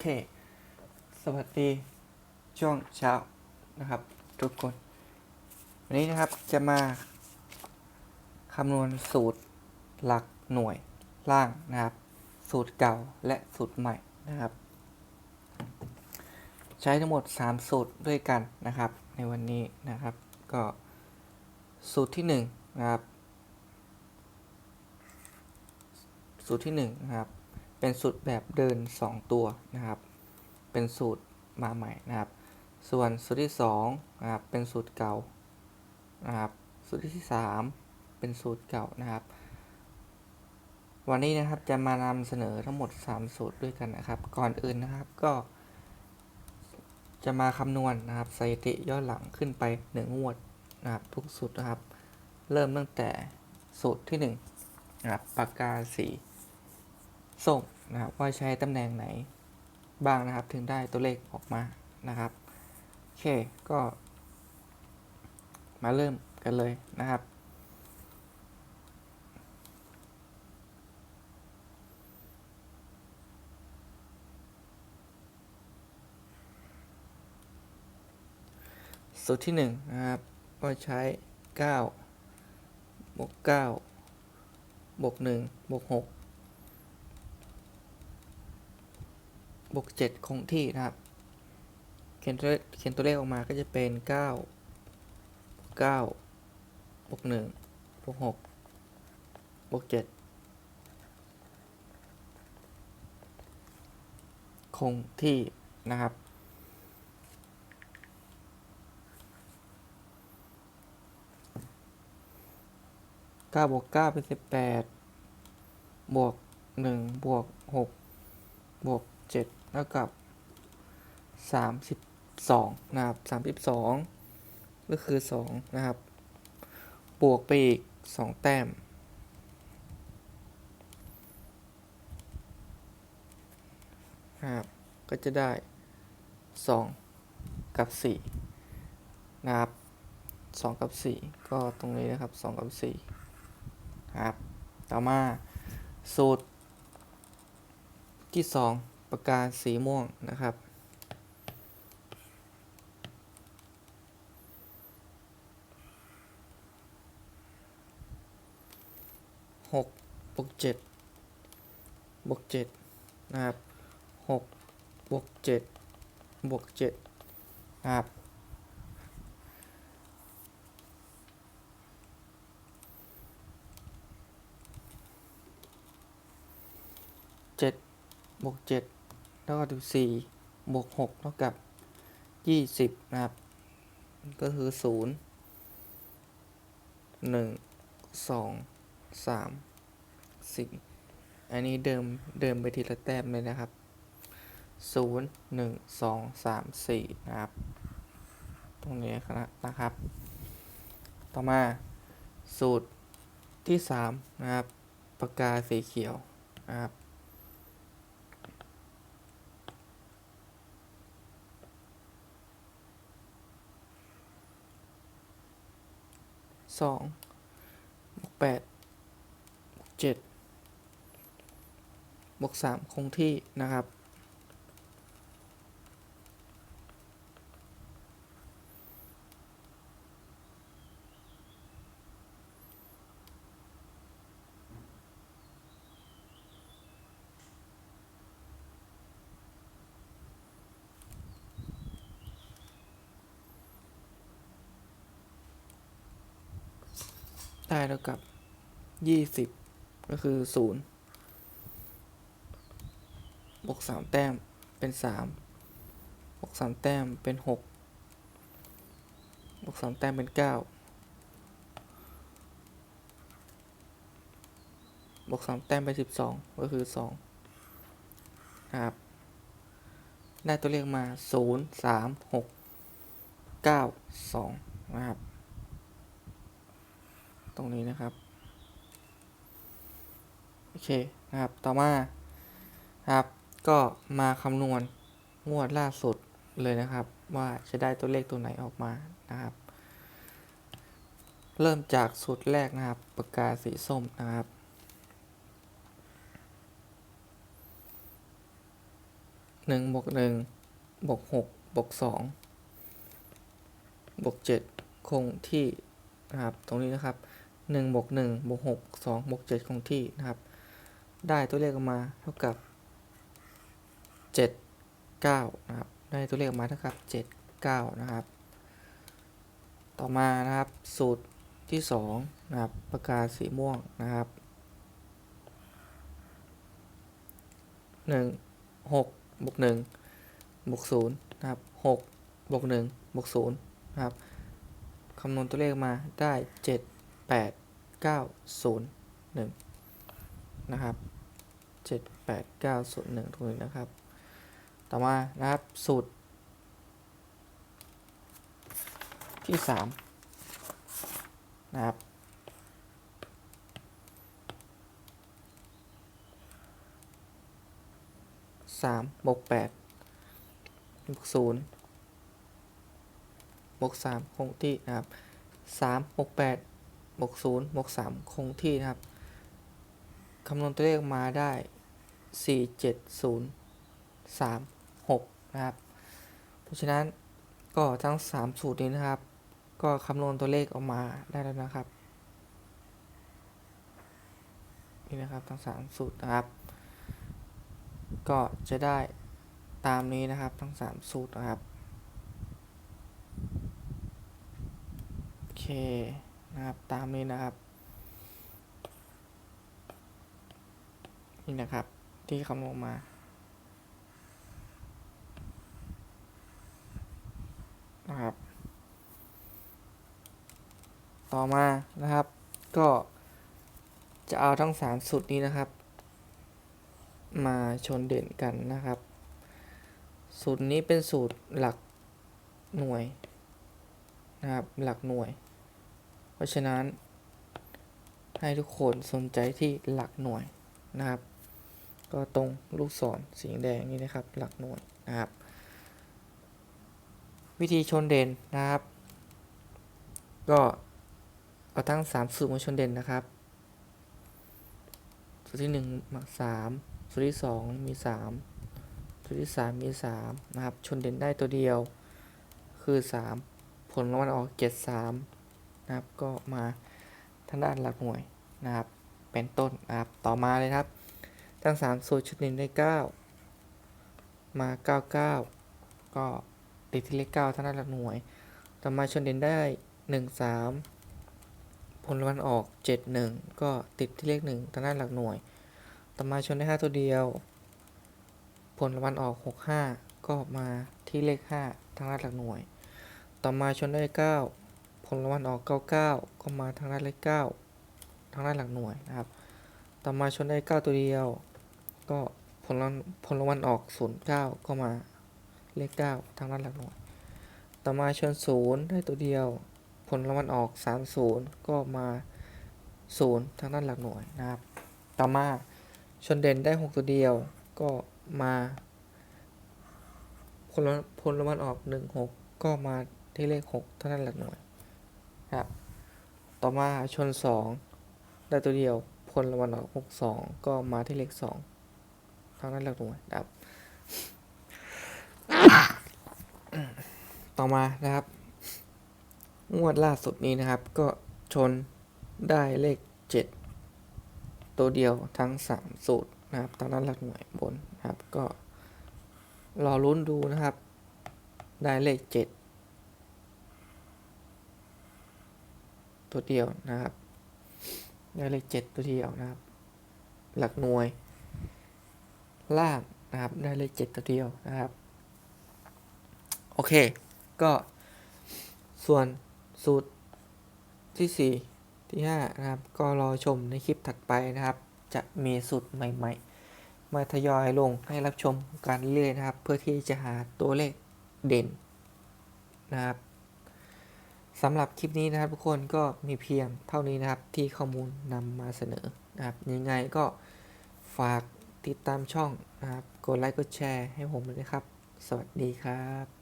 เค สวัสดีช่วงเช้านะครับ ทุกคน วันนี้นะครับจะมาคำนวณสูตรหลักหน่วยล่างนะครับ สูตรเก่าและสูตรใหม่นะครับ ใช้ทั้งหมด 3 สูตรด้วยกันนะครับ ในวันนี้นะครับก็สูตรที่ 1 นะครับ สูตรที่ 1 นะครับ เป็นสูตรแบบเดิน 2 ตัวนะครับ เป็นสูตรมาใหม่นะครับ ส่วนสูตรที่2นะครับ เป็นสูตรเก่านะครับ สูตรที่ 3 เป็นสูตรเก่านะครับ วันนี้นะครับจะมานำเสนอทั้งหมด 3 สูตรด้วยกันนะครับ ก่อนอื่นนะครับก็ จะมาคำนวณนะครับสถิติย้อนหลังขึ้นไป1งวดนะครับทุกสูตรนะครับ เริ่มตั้งแต่สูตรที่1นะครับปากกาสี ส้มนะครับว่าใช้ตำแหน่งไหนบ้างนะครับ ถึงได้ตัวเลขออกมานะครับโอเคก็ มาเริ่มกันเลยนะครับสูตรที่1นะครับ ก็ใช้ 9 บวก 9 บวก 1 บวก 6 วก 7 คงที่นะครับ เขียนตัวเขียนตัวเลขออกมาก็จะเป็น9 9บวก1บวก6บวก7คงที่นะครับเก้าบวกเก้าเป็นสิบแปดบวกหนึ่งบวกหกบวกเจ็ด เท่ากับสามสิบสองนะครับสามสิบสองก็คือสองนะครับ บวกไปอีกสองแต้ม นะครับ ก็จะได้สองกับสี่นะครับสองกับสี่ก็ตรงนี้นะครับสองกับสี่ครับ ต่อมาสูตรที่ 2 ประกาสีม่วงนะครับ หกบวกเจ็ดบวกเจ็ดนะครับหกบวกเจ็ดบวกเจ็ดนะครับเจ็ดบวกเจ็ด เท่ากับสี่บวกหกเท่ากับยี่สิบนะครับ ก็คือศูนย์หนึ่งสองสามสี่อันนี้เดิมเดิมไปทีละแต้มเลยนะครับศูนย์หนึ่งสองสามสี่นะครับ ตรงนี้ครับนะครับ ต่อมาสูตรที่สามนะครับปากกาสีเขียวนะครับ สองบวกแปดบวกเจ็ดบวกสามคงที่นะครับ ได้เท่ากับยี่สิบก็คือศูนย์บวกสามแต้มเป็นสามบวกสามแต้มเป็นหกบวกสามแต้มเป็นเก้าบวกสามแต้มเป็นสิบสองก็คือสองนะครับ ได้ตัวเลขมาศูนย์สามหกเก้าสองนะครับ ตรงนี้นะครับ โอเคนะครับ ต่อมาครับ ก็มาคำนวณงวดล่าสุดเลยนะครับ ว่าจะได้ตัวเลขตัวไหนออกมานะครับ เริ่มจากสูตรแรกนะครับปากกาสีส้มนะครับหนึ่งบวกหนึ่งบวกหกบวกสองบวกเจ็ดคงที่นะครับ ตรงนี้นะครับ หนึ่งบวกหนึ่งบวกหกสองบวกเจ็ดคงที่นะครับ ได้ตัวเลขออกมาเท่ากับเจ็ดเก้านะครับ ได้ตัวเลขออกมาเท่ากับเจ็ดเก้านะครับ ต่อมานะครับสูตรที่สองนะครับปากกาสีม่วงนะครับหนึ่งหกบวกหนึ่งบวกศูนย์นะครับหกบวกหนึ่งบวกศูนย์นะครับคำนวณตัวเลขมาได้เจ็ดแปดเก้าศูนย์หนึ่งนะครับเจ็ดแปดเก้าศูนย์หนึ่งตรงนี้นะครับ ต่อมานะครับสูตร ที่สามนะครับสามบวกแปดบวกศูนย์บวกสามคงที่นะครับสามบวกแปด บวกศูนย์บวกสามคงที่นะครับคำนวณตัวเลขมาได้สี่เจ็ดศูนย์สามหกนะครับ เพราะฉะนั้นก็ทั้ง3สูตรนี้นะครับ ก็คำนวณตัวเลขออกมาได้แล้วนะครับนี่นะครับทั้ง3สูตรนะครับ ก็จะได้ตามนี้นะครับทั้ง3สูตรนะครับโอเค นะครับตามนี้นะครับ นี่นะครับที่คำนวณมา นะครับ ต่อมานะครับ ก็จะเอาทั้งสามสูตรนี้นะครับ มาชนเด่นกันนะครับ สูตรนี้เป็นสูตรหลักหน่วยนะครับ หลักหน่วย เพราะฉะนั้น ให้ทุกคนสนใจที่หลักหน่วยนะครับ ก็ตรงลูกศรสีแดงนี่นะครับ หลักหน่วยนะครับ วิธีชนเด่นนะครับ ก็เอาทั้ง3สูตรมาชนเด่นนะครับสูตรที่1มา3สูตรที่2มี 3 สูตรที่ 3 มี 3 นะครับ ชนเด่นได้ตัวเดียวคือ 3 ผลรางวัลออกเจ็ด3 นะครับ ก็มาทางด้านหลักหน่วยนะครับ เป็นต้นนะครับ ต่อมาเลยครับ ทั้ง3สูตรชนเด่นได้ 9 มา 99 ก็ติดที่เลขเก้าทางด้านหลักหน่วย ต่อมาชนเด่นได้หนึ่งสามผลรางวัลออกเจ็ดหนึ่งก็ติดที่เลขหนึ่งทางด้านหลักหน่วย ต่อมาชนได้ห้าตัวเดียว ผลรางวัลออกหกห้าก็มาที่เลขห้าทางด้านหลักหน่วย ต่อมาชนได้เก้า ผลรางวัลออกเก้าเก้าก็มาทางด้านเลขเก้าทางด้านหลักหน่วยนะครับ ต่อมาชนได้เก้าตัวเดียว ก็ผลรางผลรางวัลออกศูนย์เก้าก็มาเลข 9 ทางด้านหลักหน่วย ต่อมาชน 0 ได้ตัวเดียว ผลรางวัลออก 30 ก็มา 0 ทางด้านหลักหน่วยนะครับ ต่อมาชนเด่นได้ 6 ตัวเดียว ก็มาผลผลรางวัลออก 1 6 ก็มาที่เลข 6 ทางด้านหลักหน่วย ครับ ต่อมาชน 2 ได้ตัวเดียวผลรางวัลออก6 2 ก็มาที่เลข2ทางด้นหลักหน่วยนครับ ต่อมานะครับ งวดล่าสุดนี้นะครับ ก็ชนได้เลข 7 ตัวเดียวทั้ง 3 สูตรนะครับตามนั้นหลักหน่วยบนนะครับก็รอลุ้นดูนะครับ ได้เลข 7 ตัวเดียวนะครับ ได้เลข7ตัวเดียวนะครับ หลักหน่วย ล่างนะครับ ได้เลข7ตัวเดียวนะครับ โอเค ก็ส่วนสูตรที่4ที่5นะครับ ก็รอชมในคลิปถัดไปนะครับ จะมีสูตรใหม่ ๆ มาทยอยลงให้รับชมกันเรื่อยนะครับ เพื่อที่จะหาตัวเลขเด่นนะครับ สำหรับคลิปนี้นะครับทุกคนก็มีเพียงเท่านี้นะครับที่ข้อมูลนำมาเสนอนะครับยังไงก็ฝากติดตามช่องนะครับ กดไลค์กดแชร์ให้ผมเลยนะครับ สวัสดีครับ